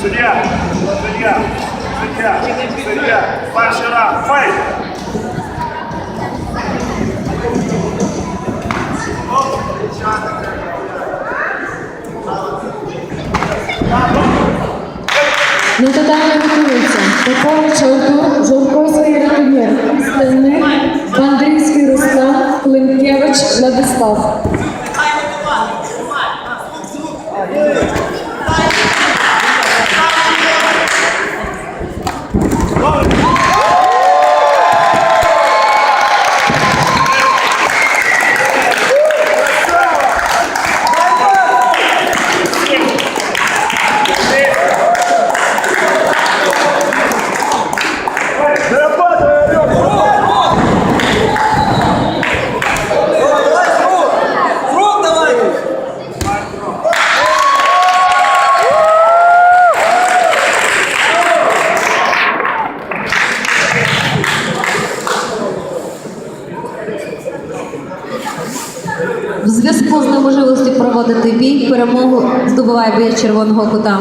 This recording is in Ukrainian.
Суддя, суддя, суддя, суддя. Перший. Файт. На татамі готується Попович Артур, Жовковський Ратомір, Стельник, Бандрівський Руслан, Клинкевич Владислав. В зв'язку з неможливістю проводити бій, перемогу здобуває бій червоного кута.